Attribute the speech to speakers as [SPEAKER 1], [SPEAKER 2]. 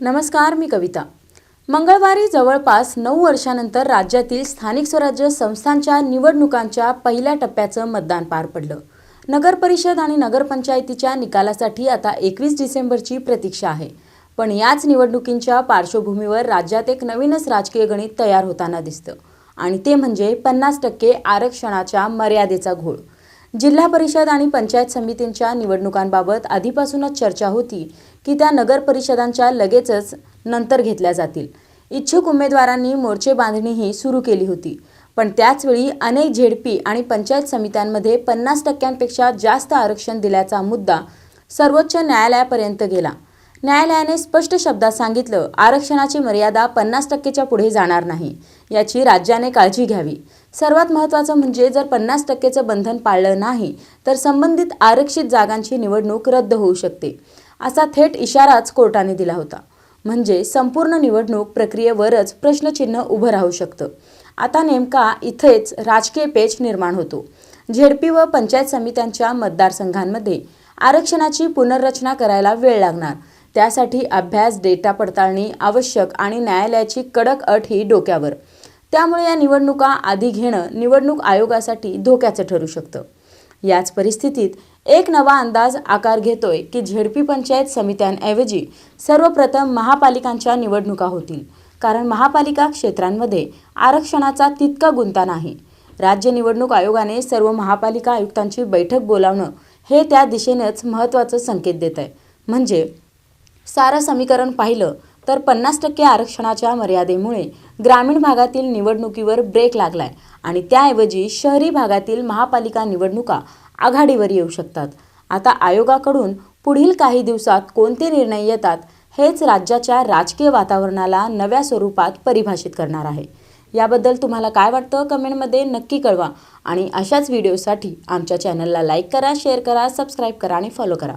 [SPEAKER 1] नमस्कार मी कविता. मंगळवारी जवळपास नऊ वर्षानंतर राज्यातील स्थानिक स्वराज्य संस्थांच्या निवडणुकांच्या पहिल्या टप्प्याचं मतदान पार पडलं. नगर परिषद आणि नगरपंचायतीच्या निकालासाठी आता एकवीस डिसेंबरची प्रतीक्षा आहे. पण याच निवडणुकींच्या पार्श्वभूमीवर राज्यात एक नवीनच राजकीय गणित तयार होताना दिसतं. आणि ते म्हणजे पन्नास टक्के आरक्षणाच्या मर्यादेचा घोळ. जिल्हा परिषद आणि पंचायत समितींच्या निवडणुकांबाबत आधीपासूनच चर्चा होती की त्या नगर परिषदांच्या लगेचच नंतर घेतल्या जातील. इच्छुक उमेदवारांनी मोर्चे बांधणीही सुरू केली होती. पण त्याचवेळी अनेक झेडपी आणि पंचायत समित्यांमध्ये पन्नास टक्क्यांपेक्षा जास्त आरक्षण दिल्याचा मुद्दा सर्वोच्च न्यायालयापर्यंत गेला. न्यायालयाने स्पष्ट शब्दात सांगितलं आरक्षणाची मर्यादा पन्नास टक्केच्या पुढे जाणार नाही. याची राज्याने काळजी घ्यावी. सर्वात महत्त्वाचं म्हणजे जर पन्नास टक्केचं बंधन पाळलं नाही तर संबंधित आरक्षित जागांची निवडणूक रद्द होऊ शकते असा थेट इशाराच कोर्टाने दिला होता. म्हणजे संपूर्ण निवडणूक प्रक्रियेवरच प्रश्नचिन्ह उभं राहू शकतं. आता नेमका इथेच राजकीय पेच निर्माण होतो. झेडपी व पंचायत समित्यांच्या मतदारसंघांमध्ये आरक्षणाची पुनर्रचना करायला वेळ लागणार. त्यासाठी अभ्यास डेटा पडताळणी आवश्यक आणि न्यायालयाची कडक अट ही डोक्यावर. त्यामुळे या निवडणुका आधी घेणं निवडणूक आयोगासाठी धोक्याचं ठरू शकतं. याच परिस्थितीत एक नवा अंदाज आकार घेतोय की झेडपी पंचायत समित्यांऐवजी सर्वप्रथम महापालिकांच्या निवडणुका होतील. कारण महापालिका क्षेत्रांमध्ये आरक्षणाचा तितका गुंता नाही. राज्य निवडणूक आयोगाने सर्व महापालिका आयुक्तांची बैठक बोलावणं हे त्या दिशेनेच महत्त्वाचं संकेत देत आहे म्हणजे सारं समीकरण पाहिलं तर पन्नास टक्के आरक्षणाच्या मर्यादेमुळे ग्रामीण भागातील निवडणुकीवर ब्रेक लागलाय आणि त्याऐवजी शहरी भागातील महापालिका निवडणुका आघाडीवर येऊ शकतात. आता आयोगाकडून पुढील काही दिवसात कोणते निर्णय येतात हेच राज्याच्या राजकीय वातावरणाला नव्या स्वरूपात परिभाषित करणार आहे. याबद्दल तुम्हाला काय वाटतं कमेंटमध्ये नक्की कळवा आणि अशाच व्हिडिओसाठी आमच्या चॅनलला लाईक करा शेअर करा सबस्क्राईब करा आणि फॉलो करा.